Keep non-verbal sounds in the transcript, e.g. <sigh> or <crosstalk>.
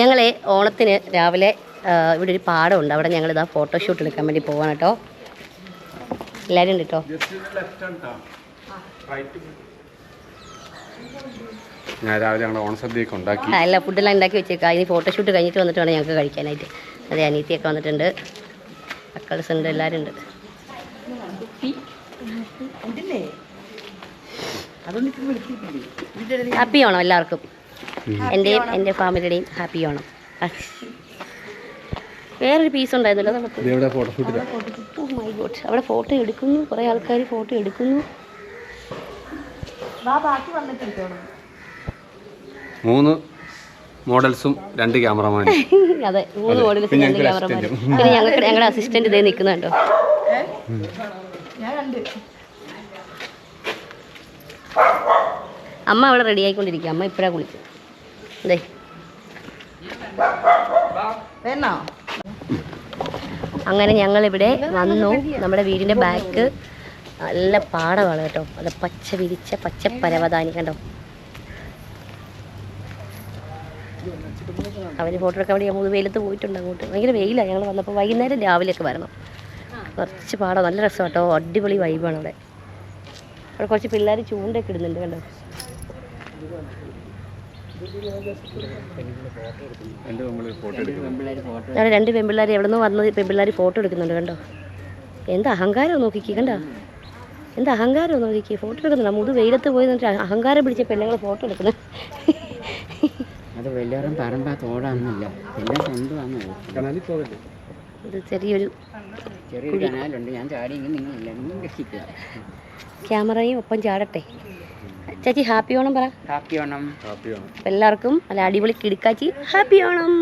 ഞങ്ങളെ ഓണത്തിന് രാവിലെ ഇവിടെ ഒരു പാടമുണ്ട്. അവിടെ ഞങ്ങൾ ഞങ്ങളിതാ ഫോട്ടോഷൂട്ട് എടുക്കാൻ വേണ്ടി പോവാണ് കേട്ടോ എല്ലാവരും ഉണ്ട് കേട്ടോ ഞാൻ രാവിലെ ഞങ്ങളുടെ ഓണസദ്യയൊക്കെ ഉണ്ടാക്കി. അല്ല എല്ലാ ഫുഡെല്ലാം ഉണ്ടാക്കി വെച്ചേക്കാം. ഇനി ഫോട്ടോഷൂട്ട് കഴിഞ്ഞിട്ട് വന്നിട്ട് വേണം ഞങ്ങൾക്ക് കഴിക്കാനായിട്ട്. അതെ അനീത്തിയൊക്കെ വന്നിട്ടുണ്ട്. മക്കൾസ് ഉണ്ട് എല്ലാവരും ഉണ്ട്. ഹാപ്പി ഓണം എല്ലാവർക്കും? എന്റെയും എന്റെ ഫാമിലിയുടെയും ഹാപ്പി ഓണം. വേറൊരു പീസ് ഉണ്ടായിരുന്നല്ലോ നമുക്ക്. ഇവിടെ ഫോട്ടോഷൂട്ടില്ല ഓ മൈ ഗോഡ് അവിടെ ഫോട്ടോ എടുക്കുന്നു. കുറേ ആൾക്കാർ ഫോട്ടോ എടുക്കുന്നു. മൂന്ന് മോഡൽസും രണ്ട് ക്യാമറമാൻ <laughs> അതെ മൂന്ന് മോഡൽസും രണ്ട് ക്യാമറമാൻ assistant. പിന്നെ ഞങ്ങൾക്ക് ഞങ്ങളുടെ അസിസ്റ്റന്റ് ഇതേ നിൽക്കുന്നുണ്ടോ അമ്മ അവിടെ റെഡി ആയിക്കൊണ്ടിരിക്കുക. അമ്മ ഇപ്പഴാ കുളിക്കും അതെ അങ്ങനെ ഞങ്ങൾ ഇവിടെ വന്നു. നമ്മുടെ വീടിന്റെ ബാക്ക് നല്ല പാടമാണ് കേട്ടോ. അത് പച്ച വിരിച്ച പച്ച പരവതാനി കണ്ടോ? അവർ ഫോട്ടോ എടുക്കാൻ വേണ്ടി നമ്മൾ വെയിലത്ത് പോയിട്ടുണ്ട് അങ്ങോട്ട്. ഭയങ്കര വെയിലാണ് ഞങ്ങൾ വന്നപ്പോൾ വൈകുന്നേരം രാവിലെയൊക്കെ വരണം. കുറച്ച് പാടാം. നല്ല രസം കേട്ടോ. അടിപൊളി വൈബാണ് അവിടെ. അവിടെ കുറച്ച് പിള്ളേർ ചൂണ്ടൊക്കെ ഇടുന്നുണ്ട് കണ്ടോ എന്റെ നമ്മൾ ഫോട്ടോ എടുക്കുന്നത് അവിടെ രണ്ട് പെമ്പിള്ളേർ എവിടെ നിന്ന് വന്നത് പെമ്പിള്ളേർ ഫോട്ടോ എടുക്കുന്നുണ്ട് കണ്ടോ? എന്താ അഹങ്കാരം നോക്കിക്കേ കണ്ടോ? എന്താ അഹങ്കാരം നോക്കിക്കേ ഫോട്ടോ എടുക്കുന്നുണ്ട്. മുതു വെയിലത്ത് പോയി നിന്നിട്ട് അഹങ്കാരം പിടിച്ച പെണ്ണുങ്ങൾ ഫോട്ടോ എടുക്കുന്നു. അത് വല്ലവരും പറമ്പാ തോടാന്നില്ല എല്ലാം സ്വന്തമാണ് ഇത് ചെറിയൊരു ചെറിയൊരു കനാലുണ്ട്. ഞാൻ ചാടി രക്ഷിക്കുക ക്യാമറയും ഒപ്പം ചാടട്ടെ. ചേച്ചി ഹാപ്പി ഓണം പറ. ഹാപ്പി ഓണം. എല്ലാവർക്കും നല്ല അടിപൊളി കിടുക്കാച്ചി. ഹാപ്പി ഓണം.